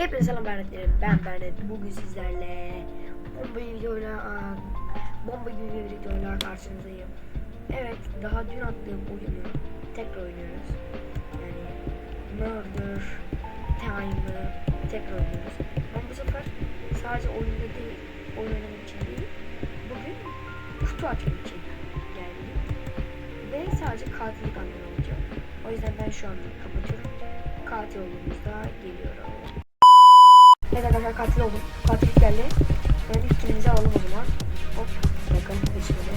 Hepinize selam Bernetlerim. Ben Bernet. Bugün sizlerle bomba videoyla bomba gibi bir videoyla karşınızdayım. Evet, daha dün attığım oyunu tekrar oynuyoruz. Yani Murder Time'ı tekrar oynuyoruz. Ben bu sefer sadece oyunda değil, oyun oynamak için değil, bugün kutu açmak için geldim. Ve sadece katillik anlamı olacak. O yüzden ben şu anda kapatıyorum. Katil olduğumuzda geliyorum. Evet arkadaşlar katil oldum. Katil geldi. Ben kilimizi alalım o zaman. Hop. Bakın geçmedi.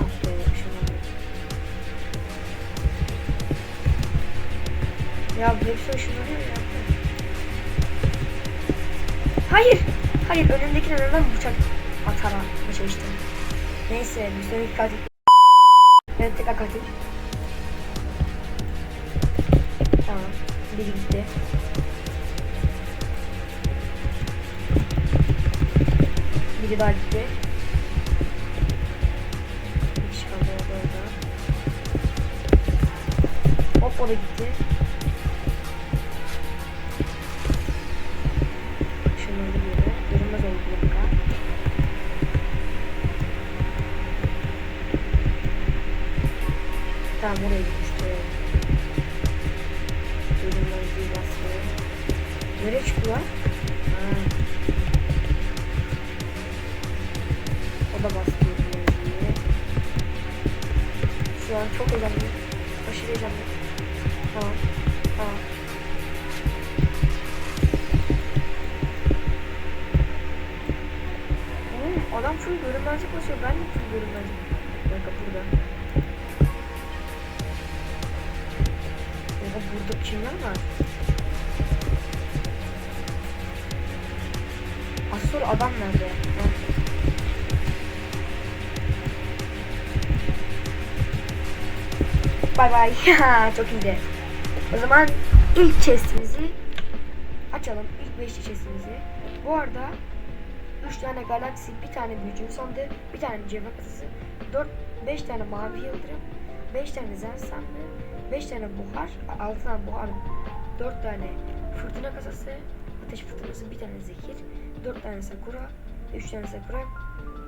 Ah. Ya bu hepsi ışınlanıyor. Hayır. Hayır önümdeki neden bıçak atara çalıştım. Neyse bir sonraki katil. Evet tekrar katil. Tamam. Biri gitti. Biri daha gitti. Bir kişi kaldı orada. Hop o da gitti. Şunları bir yere. Görünmez oldu bir dakika. Tamam oraya gitmişti. Full görünmezlik basıyor. Ben de full görünmezlik. Dakika burada. Oha burada kimler var? Asıl adam nerede? Bay bay. Çok iyiydi. O zaman ilk chestimizi açalım. İlk beşli chestimizi. Bu arada 3 tane galaksi, bir tane büyücü sandığı, bir tane cevap kasası, 4 5 tane mavi yıldırım, 5 tane zen sandığı, 5 tane buhar, 6 tane buhar, 4 tane fırtına kasası, ateş fırtınası, bir tane zehir, 4 tane sakura, 3 tane sakura,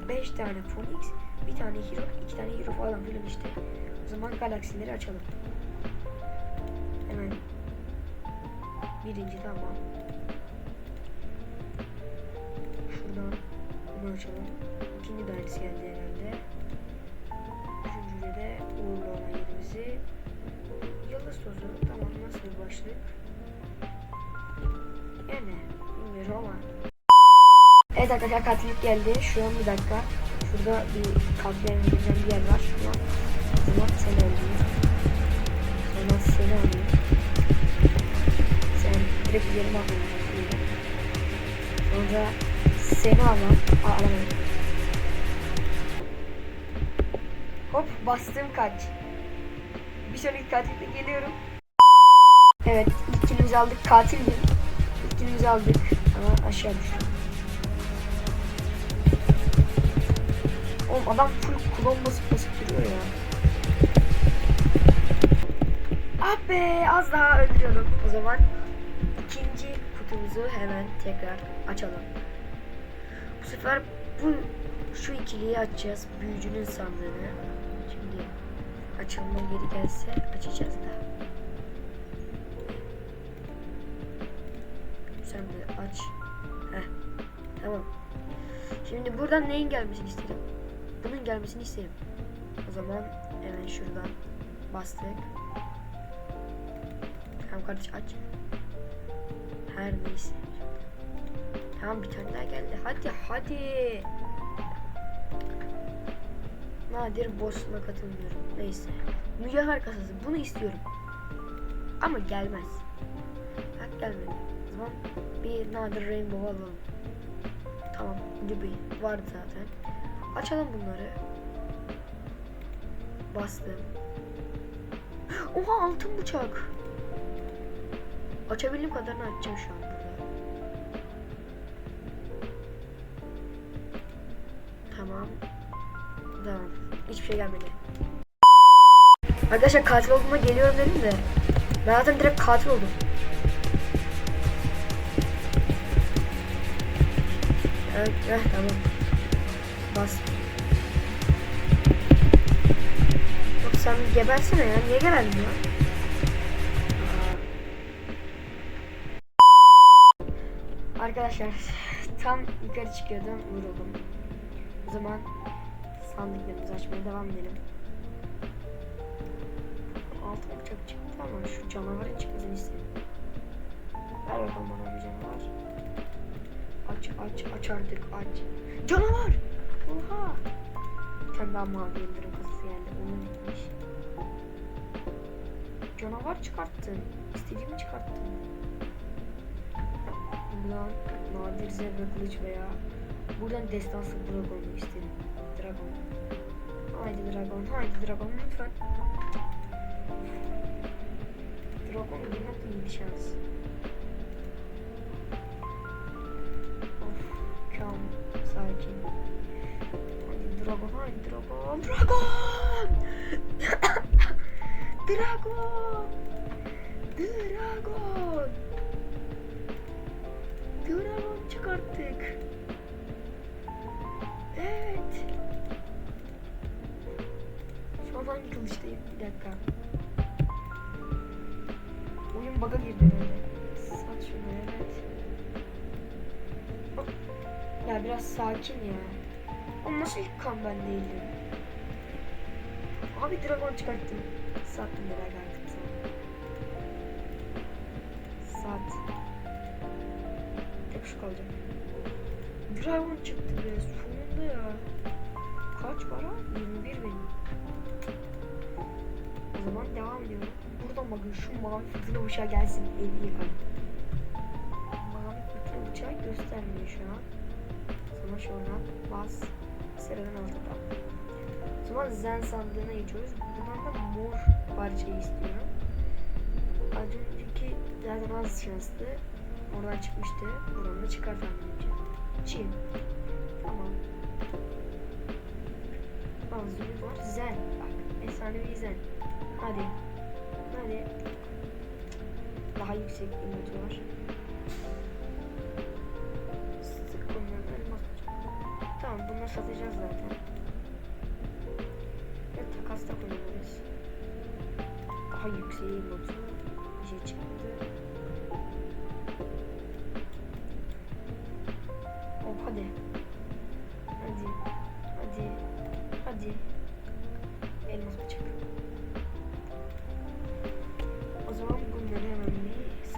5 tane phoenix, bir tane hero, 2 tane hero falan filan işte. O zaman galaksileri açalım. Hemen. Birinci tamam. Bunu. İkinci dairesi geldi herhalde. Üçüncüde de uğurlu olan yerimizi. Yıldız tozu. Tamam nasıl bir başlık? Yani bilmiyorum ama. Evet arkadaşlar katillik geldi. Şu an bir dakika. Şurada bir katliam edeceğim bir yer var. Şuradan. O zaman seni alayım. Sonra seni alayım. Sen direkt yerime alayım. Sonra seni almam. Aa, alamadım. Hop bastım kaç. Bir sonraki katilde geliyorum. Evet ilk kilimizi aldık. Katildim. İlk kilimizi aldık. Ama aşağı düştüm. Oğlum adam full klon basıp basıp duruyor ya. Ah be az daha öldürüyordum. O zaman ikinci kutumuzu hemen tekrar açalım. Sefer bu şu ikiliyi açacağız. Büyücünün sandığını. Şimdi açılma geri gelse açacağız da. Sen de aç. Heh. Tamam. Şimdi buradan neyin gelmesini isterim? Bunun gelmesini isterim. O zaman hemen şuradan bastık. Tamam kardeş aç. Her neyse. Tamam bir tane daha geldi. Hadi hadi. Nadir boss'una katılmıyorum. Neyse. Mücevher kasası. Bunu istiyorum. Ama gelmez. Bak gelmedi. O zaman bir nadir rainbow alalım. Tamam. Ruby vardı zaten. Açalım bunları. Bastım. Oha altın bıçak. Açabildiğim kadarını açacağım şu an Devam. Hiçbir şey gelmedi. Arkadaşlar katil olduğuma geliyorum dedim de. Ben zaten direkt katil oldum. Evet, eh, tamam. Bas. Yok sen gebersene ya. Niye gebeldin ya? Arkadaşlar tam yukarı çıkıyordum vuruldum. O zaman sandıklarımızı açmaya devam edelim. Altı bıçak çıktı ama şu canavarın çıkmasını istedim. Ver bakalım bana bir canavar. Aç aç aç artık aç. Canavar! Oha! Tane daha mavi yıldırım kasası geldi. Onun bitmiş. Canavar çıkarttın. İstediğimi çıkarttın. Buradan nadir zebra kılıç veya buradan destansı dragon istedim. Dragon. Haydi dragon, haydi dragon lütfen. Dragon girmek iyi bir şans. Of, calm, sakin. Hadi dragon, haydi dragon, dragon! dragon! Dragon! Dragon çıkarttık. Evet. Şu an hangi kılıçtayım? Bir dakika. Oyun bug'a girdi herhalde. Sat şunu evet. Ya biraz sakin ya. O nasıl ilk kan ben değildim? Abi dragon çıkarttım. Sattım beraber artık. Sat. Tek şu kalacak. Dragon çıktı be sonunda ya. Kaç para? 21 bin. Devam ediyorum. Buradan bakın şu mavi fırtına uçağı gelsin. Evi yıkan. Mavi fırtına uçağı göstermiyor şu an. Zaman şuradan bas. Sıranın altında. O zaman zen sandığına geçiyoruz. Buradan da mor parçayı istiyorum. Az önceki zaten az şanslı. Oradan çıkmıştı. Buradan da çıkar tahminimce. Çin. Tamam. Azuri var. Zen. Bak. Efsanevi zen. Hadi. Hadi. Daha yüksek notu var. Sık bunları elmas. Tamam bunları satacağız zaten. Ve takasta kullanırız. Daha yükseği notu.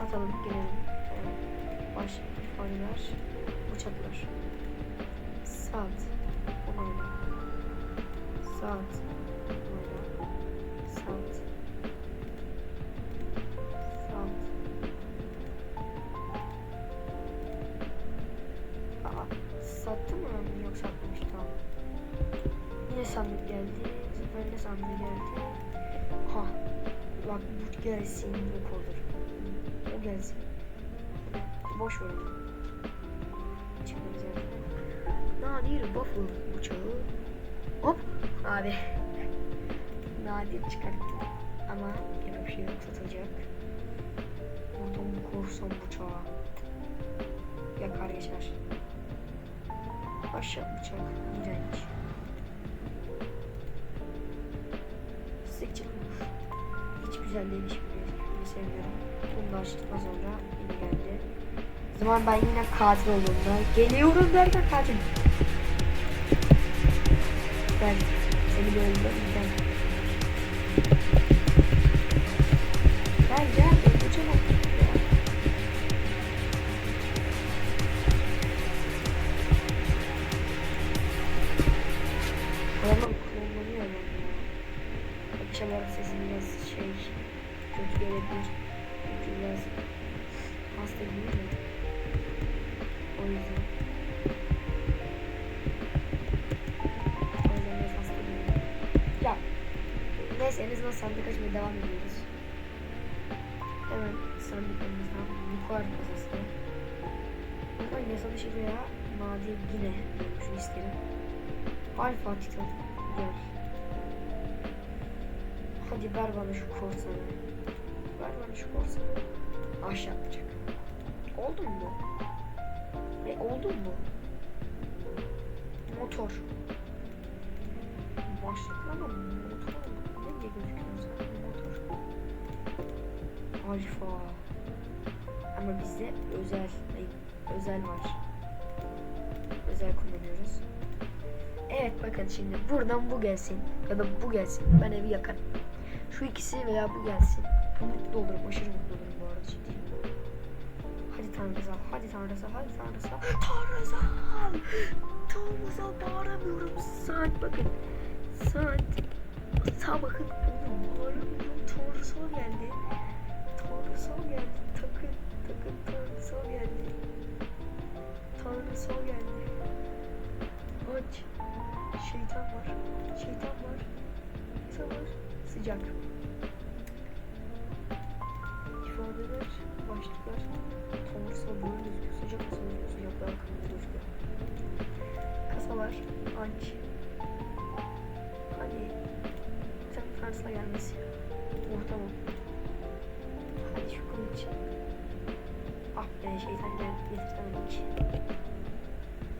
Bir satalım gelelim. Baş ifadeler, bıçaklar. Saat. Onayla. Saat. Onayla. Saat. Saat. Aa, sattı mı? Yok satmamış tamam. Yine sandık geldi. Bu ne sandığı geldi? Ha. Bak bu gelsin yok gelsin. Boş ver. onu. Çıkmaz zaten. Nadir waffle bıçağı. Hop. Abi. Nadir çıkarttım. Ama yapacak bir şey yok satılacak. Buradan bu korsan bıçağı. Yakar geçer. Ahşap bıçak. İğrenç. Sık çıkmış. Hiç güzel değil hiçbirini sevmiyorum. Da açtıktan sonra geldi. O zaman ben yine katil olduğumda geliyorum derken katil. Ben seni bir devam ediyoruz. Hemen sandıklarımızdan buhar kasası. Buradan yasa dışı veya nadir yine şunu isterim. Alfa Titan gel. Hadi ver bana şu korsanı. Ver bana şu korsanı. Aşağı atacak. Oldu mu bu? E oldu mu? Motor. Başlıklı ama motor ne diye gözüküyor zaten. Alfa. Ama bizde özel özel var. Özel kullanıyoruz. Evet bakın şimdi buradan bu gelsin ya da bu gelsin. Ben evi yakarım. Şu ikisi veya bu gelsin. Mutlu olurum, aşırı mutlu olurum bu arada ciddiyim. Hadi Tanrısal, hadi Tanrısal, hadi Tanrısal. Tanrısal! Tanrısal bağıramıyorum. Saat bakın. Saat. Saat bakın. Bağıramıyorum. Tanrısal geldi. Tanrısal geldi. Takın, takın Tanrısal geldi. Tanrısal geldi. Aç. Şeytan var. Şeytan var. Şeytan var. Sıcak. İfadeler, başlıklar. Tanrısal böyle gözüküyor. Sıcak nasıl gözüküyor? Sıcaklar kırmızı gözüküyor. Kasalar. Aç. Hadi. Sen Tanrısal gelmesi. Oh. Kılıç. Ah be şeytan gel getirtemedik.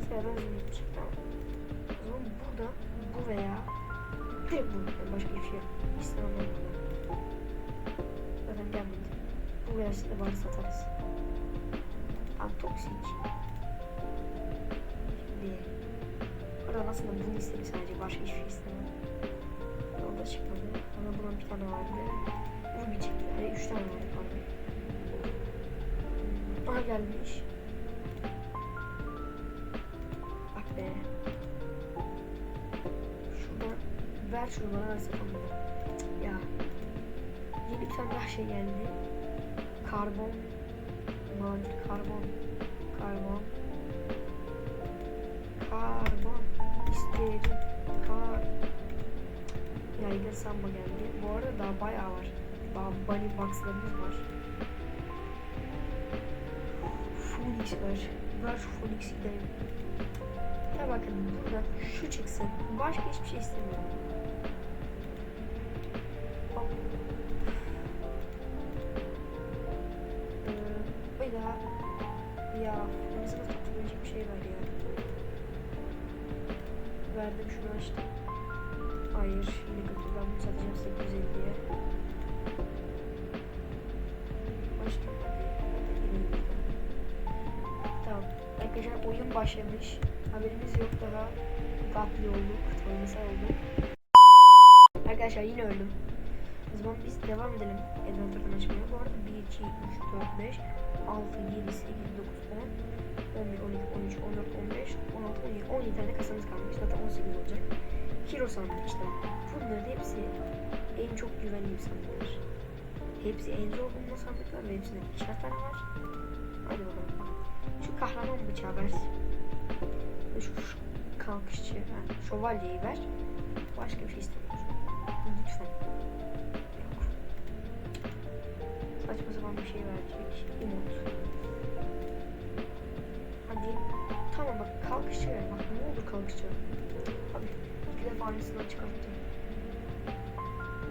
Sıradan zümrüt. Tamam. O zaman burada bu veya direkt bu. Yani başka bir şey yok. Bunu. Zaten gelmedi. Bu veya de bari satarız. Antoksik. Şimdi Oradan aslında bunu istedim sadece. Başka hiçbir şey istemem. Orada çıkmadı. Ama bunun bir tane vardı. Ruby çıktı. Hani üç tane vardı pardon. Aha gelmiş. Bak be. Şuradan ver şunu bana satalım. Ya. Yeni bir tane daha şey geldi. Karbon. Nadir karbon. Karbon. Karbon. İsterim. Kar. Yaygın samba geldi. Bu arada daha bayağı var. Daha bunny box'larımız var. Phoenix var. Ver şu Phoenix'i gidelim. Ya bakın burada şu çıksın. Başka hiçbir şey istemiyorum. Hop. Ee, ya mesela tutabilecek bir şey var ya. Verdim şunu açtım. Başlamış. Haberimiz yok daha. Gatli olduk. Tanrısal olduk. Arkadaşlar yine öldüm. O zaman biz devam edelim. Adventure'dan açmaya. Bu arada 1, 2, 3, 4, 5, 6, 7, 8, 9, 10, 11, 12, 13, 14, 15, 16, 17, 17 tane kasamız kalmış. Zaten 18 olacak. Hero sandık işte. Bunların hepsi en çok güvendiğim sandıklar. Hepsi en zor bulma sandıklar ve hepsinde ikişer tane var. Hadi bakalım. Şu kahraman bıçağı ver. Ve Şu, kalkışçı, yani şövalyeyi ver. Başka bir şey istemiyorum. Lütfen. Yok. Saçma sapan bir şey verecek. Umut. Hadi. Tamam bak kalkışçı ver. Bak ne olur kalkışçı. Hadi. İki defa aynısından çıkarttım.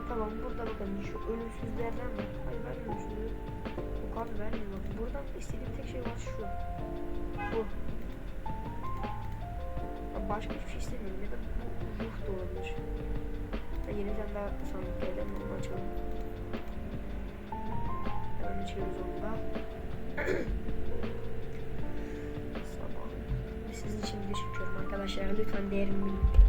Tamam burada bakın şu ölümsüzlerden var. Hayır vermiyor ölümsüzlüğü. Abi vermiyor. Buradan istediğim tek şey var şu. Bu. Başka hiçbir şey istemiyorum ya da bu ruh da olabilir. Ya yeni tane daha sandık geldi ama onu açalım. Hemen açıyoruz onu da. Sizin için video çekiyorum arkadaşlar. Lütfen değerimi bilin.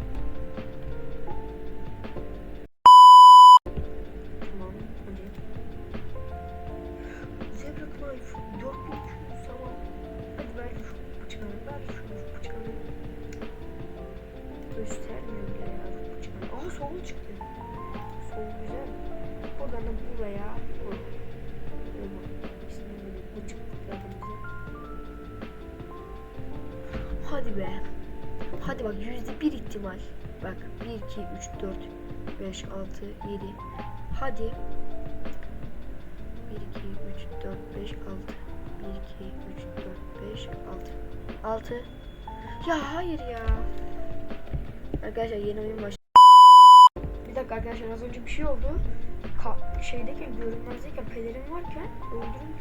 2, 3, 4, 5, 6, 7. Hadi. 1, 2, 3, 4, 5, 6. 1, 2, 3, 4, 5, 6. 6. Ya hayır ya. Arkadaşlar yeni oyun baş. Bir dakika arkadaşlar az önce bir şey oldu. Ka şeydeyken görünmezdeyken pelerin varken öldürün.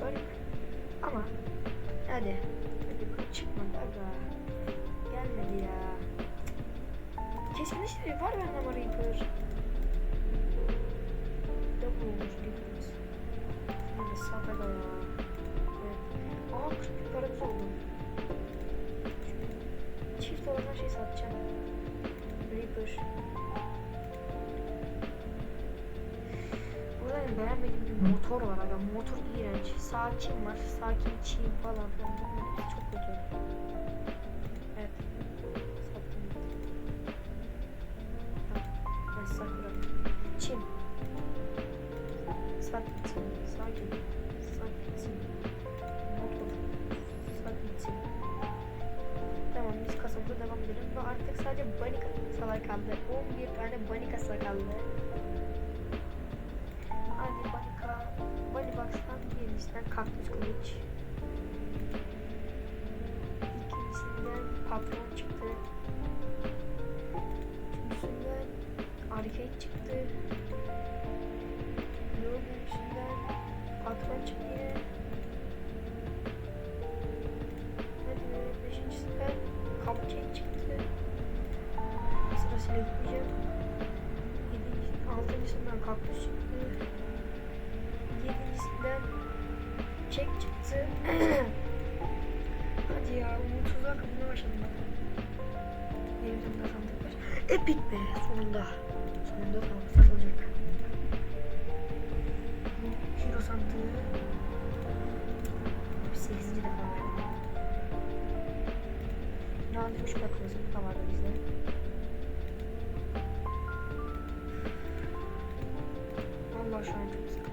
Garip. Ama hadi. Hadi çıkmadı aga. gelmedi ya. Kesin işte var bende ama Reaper. Double olmuş Reaper'ımız. Şimdi safhada ya. Evet. Aa 40 bin paramız oldu. Çift olan her şeyi satacağım. Reaper. Burada benim beğenmediğim bir motor var aga. Motor iğrenç. Sakin var. Sakin çiğ falan filan. Çok kötü. Sakin. Sakin. Sakin. Motor. Sakin. Tamam biz kasabada devam edelim. Ve artık sadece bunny kasalar kaldı. 11 tane bunny kasa kaldı. Hadi Banika, Bunny Box'tan birincisinden kaktüs kılıç. İkincisinden patron çıktı. Üçüncüsünden arcade çıktı. Patron 8. defa verdim. Nadir uç bakıyorsun da vardı bizde. Vallahi şu an çok sıkıldım.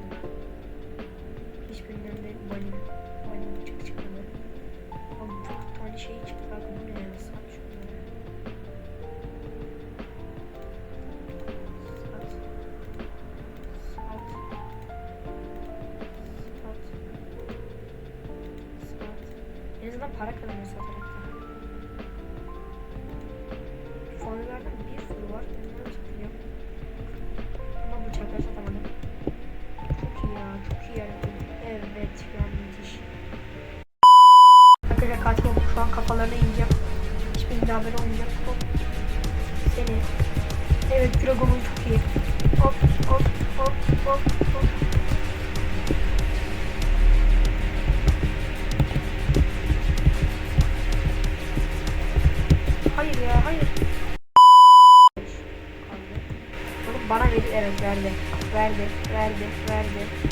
Haberi olmayacak. Hop. Seni. Evet. Dragon'un çok iyi. Hop. Hop. Hop. Hop. Hop. Hayır ya. Hayır. Bana verdi. Evet verdi. Verdi. Verdi. Verdi.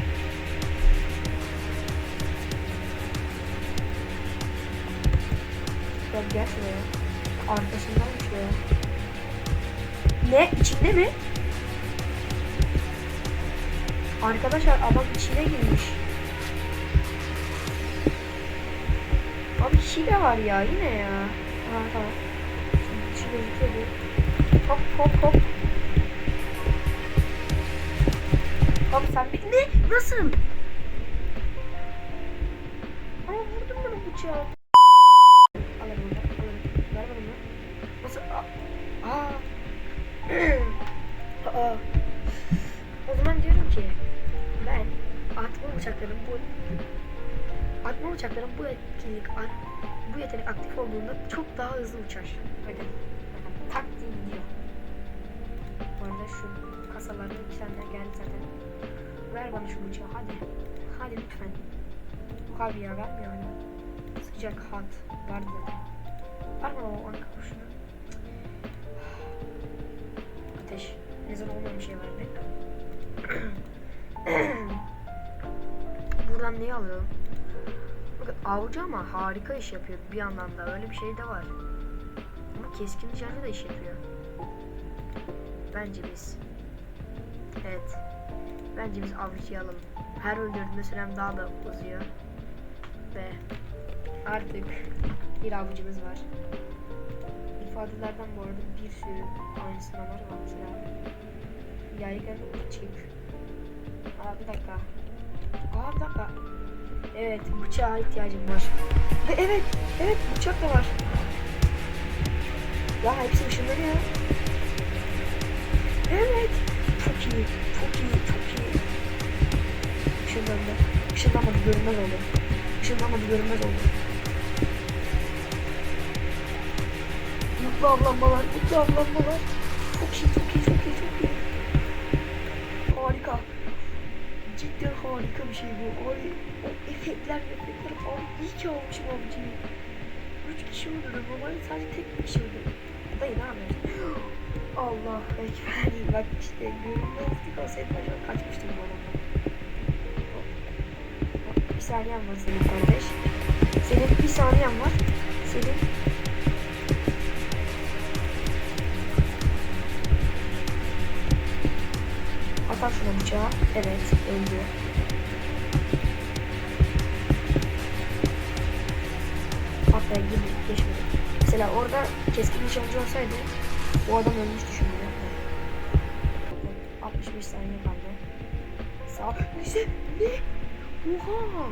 Ne? Mi? Arkadaşlar adam içine girmiş. Abi hile var ya yine ya. Ha tamam. Şimdi dışı gözüküyor. Hop hop hop. Hop sen bir... Ne? Nasıl? Aa vurdum ben o bıçağı. Atma bıçakların bu etkinlik bu yetenek aktif olduğunda çok daha hızlı uçar. Bakın. Tak diye gidiyor. Bu arada şu kasalarda iki tane geldi zaten. Ver bana şu bıçağı hadi. Hadi lütfen. Abi ya vermiyor hala. Sıcak hat vardı zaten. Ver bana o arka kurşunu. Ateş. Ne zaman olmayan bir şey verdi. Buradan neyi alıyorum? Avcı ama harika iş yapıyor bir yandan da öyle bir şey de var. Ama keskin nişancı da iş yapıyor. Bence biz. Evet. Bence biz avcıyı alalım. Her öldürdüğünde sürem daha da uzuyor. Ve artık bir avcımız var. İfadelerden bu arada bir sürü aynısından var mesela yaygın çık. Aa bir dakika. Aa bir dakika. Evet bıçağa ihtiyacım var. Ve evet evet bıçak da var. Ya hepsi ışınlanıyor. Evet. Çok iyi. Çok iyi. Çok iyi. Işınlandı. Işınlanmadı görünmez oldu. Işınlanmadı görünmez oldu. Mutlu avlanmalar, mutlu avlanmalar. Çok iyi, çok iyi, çok iyi, çok iyi. Harika. Cidden harika bir şey bu. Ay, efektler abi iyi ki almışım abiciğim. Üç kişi öldürdüm. Normalde sadece tek bir kişi öldürdüm. Dayı ne yapıyorsun? Allah ekber. Bak işte görünmezlik olsaydı ben an kaçmıştım bu adamdan. Bir saniyen var senin kardeş. Senin bir saniyen var. Senin Atar şuna bıçağı. Evet, öldü. Hatta gibi geçmedi. Mesela orada keskin nişancı olsaydı bu adam ölmüş düşünüyor. 65 saniye kaldı. Sağ işte ne? Oha!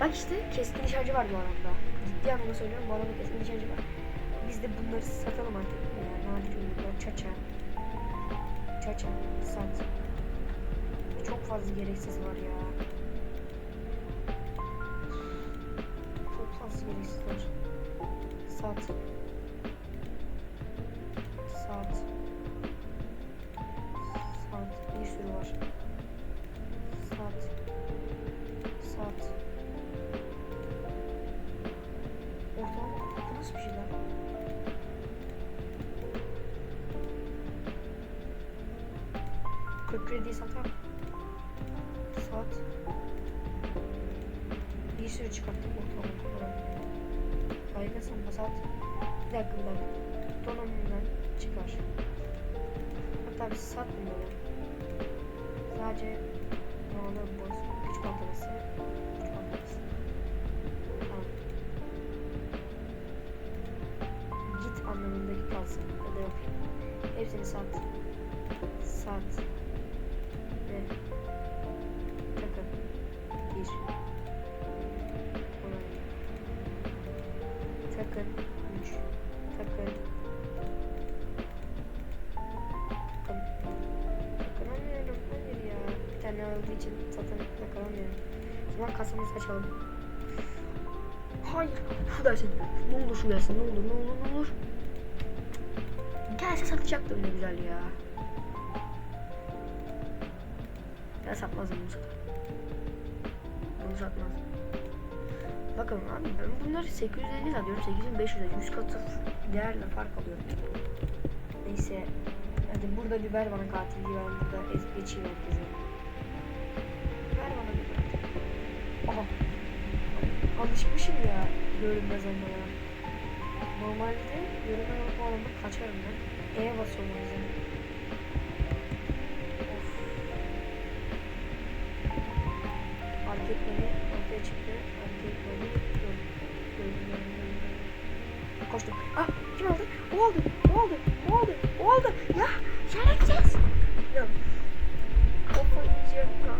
Bak işte keskin nişancı var bu adamda. Ciddi anlamda söylüyorum bu adamda keskin nişancı var. Biz de bunları satalım artık. Yani çaça. Çaça, sat. Çok fazla gereksiz var ya. Var. Sat. Sat. Sat. Bir sürü var. Sat. Sat. Ortalama bu nasıl bir şey lan? Kırk krediyi satar. Sat. Bir sürü olarak. Harikasın bu sat. Bir dakika. Donanımdan çıkar. Hatta bir sat bunları. Sadece normal boz. Güç patlaması. Güç patlaması. Tamam. Git anlamındaki kalsın. Ya da yok. Hepsini sat. Sat. Olduğu için satın takınamıyorum. O zaman kasamızı açalım. Hayır. Dersin. Ne olur şu gelsin. Ne olur ne olur ne olur. Gelse satacaktım ne güzel ya. Ya satmaz bunu satar. Bunu satmaz. Bakın abi ben bunları 850 satıyorum. 8500'e 100 katı değerle fark alıyorum. Neyse. Hadi burada bir ver bana katilliği ben burada ez geçeyim herkese. Aha. Alışmışım ya görünmez olmaya. Normalde görünmez olup o adamı kaçarım ben. E'ye basıyorum o yüzden. Fark etmedi. Ortaya çıktı. Fark etmedi. Koştum. Ah kim aldı? O aldı. O aldı. O aldı. O aldı. Ya şerefsiz. Yok. Kafa yiyeceğim. Ama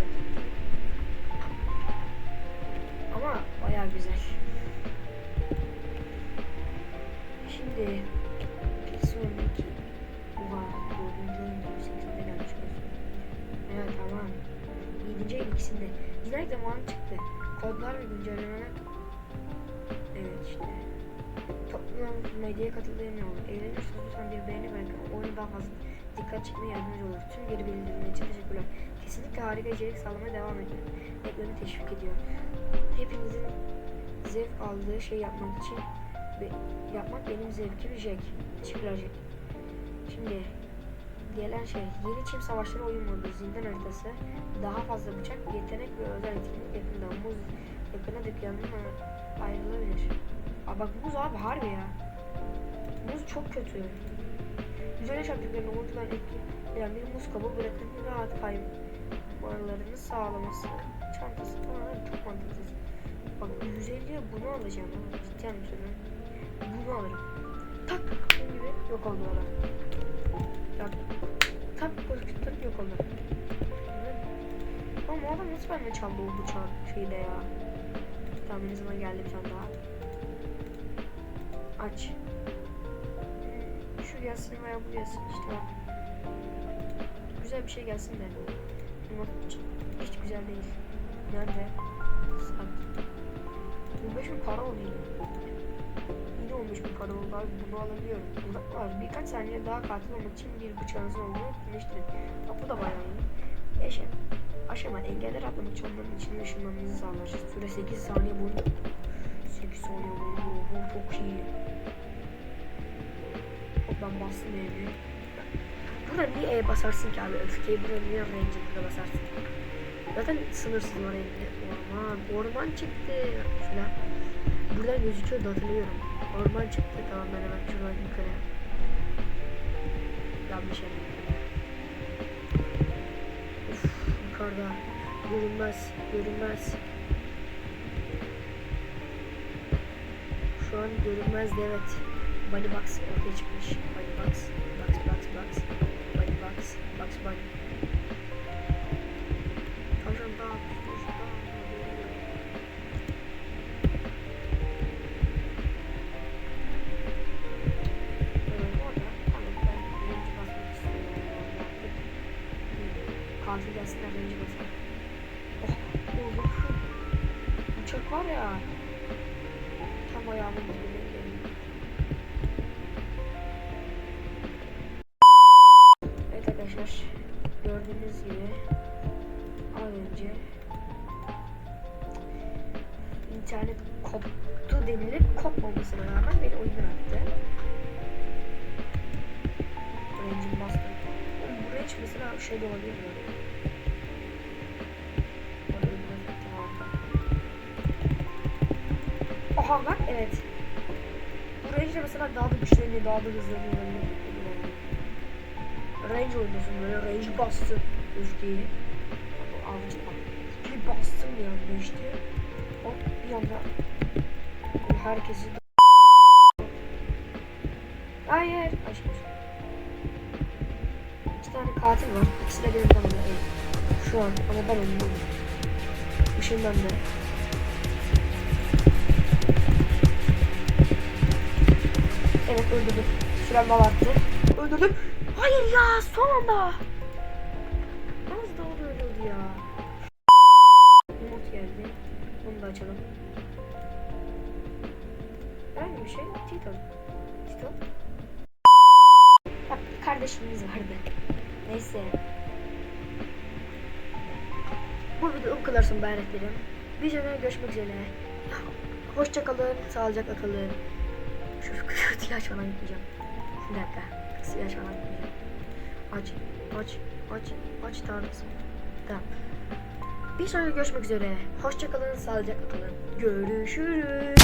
Toplum medyaya katıldığım olur. Eğlenirseniz lütfen bir beğeni bırakın. Oyunu daha fazla dikkat çekmeye yardımcı olur. Tüm geri bildirimler için teşekkürler. Kesinlikle harika içerik sağlamaya devam edin. Ekranı teşvik ediyor. Hepinizin zevk aldığı şey yapmak için ve yapmak benim zevkim Jack. Teşekkürler Jack. Şimdi gelen şey yeni çim savaşları oyun modu zindan haritası daha fazla bıçak yetenek ve özel etkinlik yakında muz yakına dükkanına ayrılabilir. Aa bak muz abi harbi ya. Muz çok kötü. Üzerine çarptıklarını ortadan etkileyen bir muz kabuğu bırakın rahat kaymalarını sağlaması çantası falan çok mantıksız. Bak 150'ye bunu alacağım ama ciddi anlatıyorum. Bunu alırım. Tak bunun gibi yok oldu adam. Ya tak korkutup yok oldu. Ama adam nasıl benden çaldı o bıçağın şeyde ya. Azından geldi bir tane daha. Aç. Şu gelsin veya bu gelsin işte bak. Güzel bir şey gelsin de. Ama hiç, güzel değil. Nerede? Saat. 25 bin para oluyor. Yine olmuş bir para oldu abi bunu alabiliyorum. Burada var birkaç saniye daha katil olmak için bir bıçağınızın olduğunu etmiştim. Bak bu da bayağı iyi. Yaşa. Aşama engeller atlamak için onların içine ışınlanmanızı sağlar. Süre 8 saniye boyunca. 8 saniye boyunca. Oho çok iyi. Ben bastım E'ye. Burada niye E basarsın ki abi? Öfkeyi burada niye range'de basarsın? Zaten sınırsız var elinde. Orman, orman çıktı. Şöyle buradan gözüküyor hatırlıyorum. Orman çıktı. Tamam ben hemen şuradan yukarı. Yanlış yere. Uf, yukarıda. Görünmez, görünmez. Şu an görünmezdi evet. Bunny Box ortaya çıkmış. Bunny Box, Box, Box, Box. Bunny Box, Box, Bunny. Gibi az önce internet koptu denilip kopmamasına rağmen beni oyundan attı. Range'im bastı. Oğlum Bu range mesela şey de olabilir mi? Aha bak evet. Bu range mesela daha da güçleniyor, daha da hızlanıyor. Range oynuyorsun böyle range bastı öfkeyi. Avcı bak. Bir bastım anda işte. Hop bir anda herkesi Hayır. Aşkım. İki tane katil var. İkisi de benim tanımda. Şu an ama ben onu. Işından da. Evet öldürdüm. Sürem battı. Öldürdüm. Hayır ya son anda. Açalım. Herhangi bir şey. Titan. Titan. Bak kardeşimiz vardı. Neyse. Bu video bu kadar son öğretmenim. Bir videoda görüşmek üzere. Hoşçakalın, sağlıcakla kalın. Şu kutuyu açmadan gitmeyeceğim. Bir dakika. Kutuyu açmadan gitmeyeceğim. Aç, aç, aç, aç tanrısı. Tamam. Bir sonraki görüşmek üzere. Hoşçakalın, sağlıcakla kalın. Görüşürüz.